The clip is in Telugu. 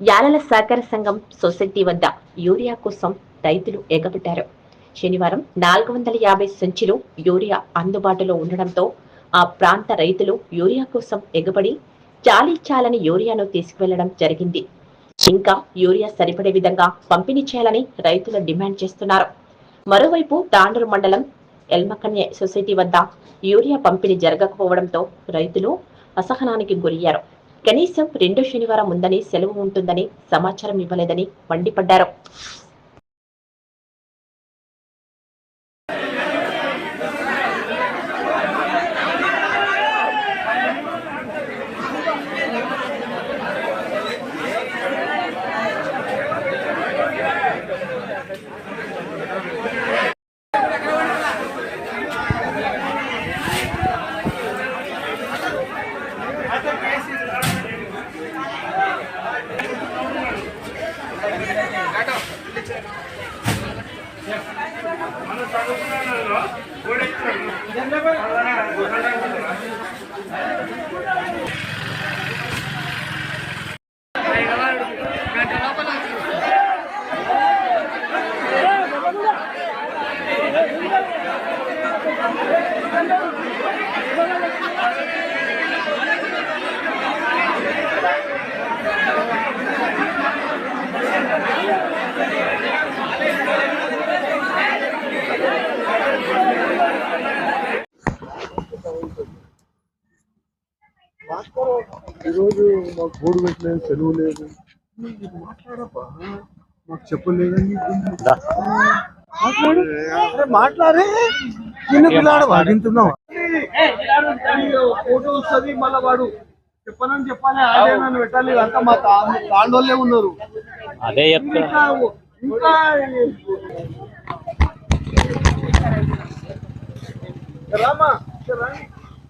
యాలల సహకార సంఘం సొసైటీ వద్ద యూరియా కోసం రైతులు ఎగబడ్డారు శనివారం నాలుగు వందల యాభై సంచులు యూరియా అందుబాటులో ఉండడంతో ఆ ప్రాంత రైతులు యూరియా కోసం ఎగబడి చాలీ చాలని యూరియాను తీసుకువెళ్ళడం జరిగింది. ఇంకా యూరియా సరిపడే విధంగా పంపిణీ చేయాలని రైతులు డిమాండ్ చేస్తున్నారు. మరోవైపు తాండూరు మండలం ఎల్మకన్య సొసైటీ వద్ద యూరియా పంపిణీ జరగకపోవడంతో రైతులు అసహనానికి గురయ్యారు. కనీసం రెండో శనివారం ఉందని సెలవు ఉంటుందని సమాచారం ఇవ్వలేదని మండిపడ్డారు. మనం చదువుకున్నాలో Thank you. ఈరోజు మాకు బోర్డు పెట్టలేదు సెలవు లేదు. నీకు మాట్లాడబ్బా. మాకు చెప్పలేదని మాట్లాడు. మాట్లాడే. చిన్న పిల్లాడు వాడింటున్నావు ఫోటో వస్తుంది మళ్ళా వాడు చెప్పనని చెప్పాలి అదే నన్ను పెట్టాలి అంతా మా తాండోళ్ళే ఉన్నారు. అదే చెప్తా. ఇంకా ఇంకా రామా.